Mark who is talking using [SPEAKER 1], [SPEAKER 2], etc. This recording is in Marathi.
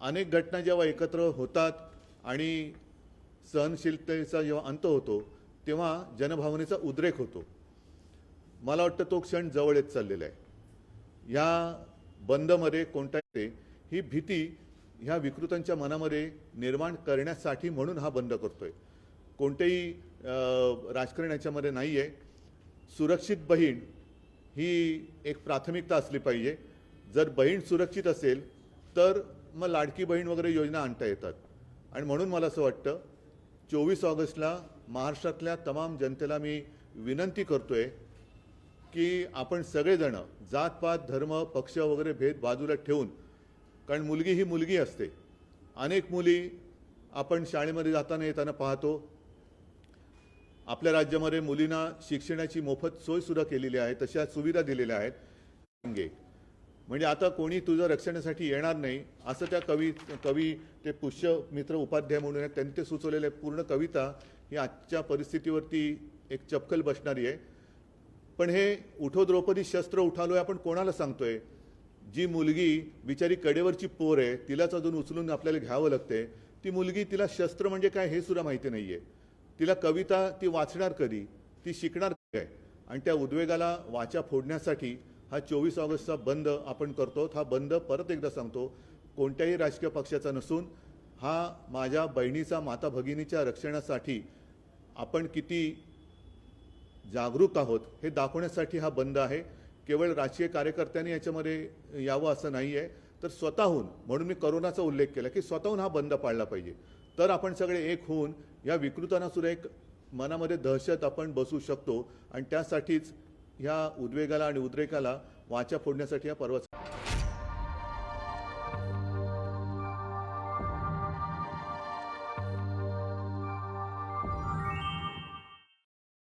[SPEAKER 1] अनेक घटना जेव्हा एकत्र होतात आणि सहनशीलतेचा जेव्हा अंत होतो तेव्हा जनभावनेचा उद्रेक होतो. मला वाटतं तो क्षण जवळ येत चाललेला आहे. या बंदमध्ये कोणत्याही ही भीती ह्या विकृतांच्या मनामध्ये निर्माण करण्यासाठी म्हणून हा बंद करतोय. कोणतेही राजकारण याच्यामध्ये नाही आहे सुरक्षित बहीण ही एक प्राथमिकता असली पाहिजे. जर बहीण सुरक्षित असेल तर मग लाडकी बहीण वगैरे योजना आणता येतात. आणि म्हणून मला असं वाटतं चोवीस ऑगस्टला महाराष्ट्रातल्या तमाम जनतेला मी विनंती करतोय की आपण सगळेजणं जातपात धर्म पक्ष वगैरे भेद बाजूला ठेवून कारण मुलगी ही मुलगी असते. अनेक मुली आपण शाळेमध्ये जाताना येताना पाहतो. आपल्या राज्यामध्ये मुलींना शिक्षणाची मोफत सोय सुद्धा केलेली आहे तशा सुविधा दिलेल्या आहेत. म्हणजे आता कोणी तुझं रक्षणासाठी येणार नाही असं त्या कवी कवी ते पुष्यमित्र उपाध्याय म्हणून आहेत त्यांनी ते सुचवलेले पूर्ण कविता ही आजच्या परिस्थितीवरती एक चपकल बसणारी आहे. पण हे उठो द्रौपदी शस्त्र उठालोय आपण कोणाला सांगतोय? जी मुलगी बिचारी कडेवरची पोर आहे तिलाच अजून उचलून आपल्याला घ्यावं लागते ती मुलगी तिला शस्त्र म्हणजे काय हे सुद्धा माहिती नाही आहे तिला कविता ती वाचणार कधी? ती शिकणार काय आणि त्या उद्वेगाला वाचा फोडण्यासाठी हा चोवीस ऑगस्टचा बंद आपण करतो. हा बंद परत एकदा सांगतो. कोणत्याही राजकीय पक्षाचा नसून हा माझ्या बहिणीचा माता भगिनीच्या रक्षणासाठी आपण किती जागरूक आहोत हे दाखवण्यासाठी हा बंद आहे. केवळ राजकीय कार्यकर्त्यांनी याच्यामध्ये यावं असं नाही आहे तर स्वतःहून म्हणून मी करोनाचा उल्लेख केला की स्वतःहून हा बंद पाळला पाहिजे. तर आपण सगळे एक होऊन या विकृतांना सुद्धा एक मनामध्ये दहशत आपण बसू शकतो. आणि त्यासाठीच ह्या उद्वेगाला आणि उद्रेकाला वाचा फोडण्यासाठी हा पर्वत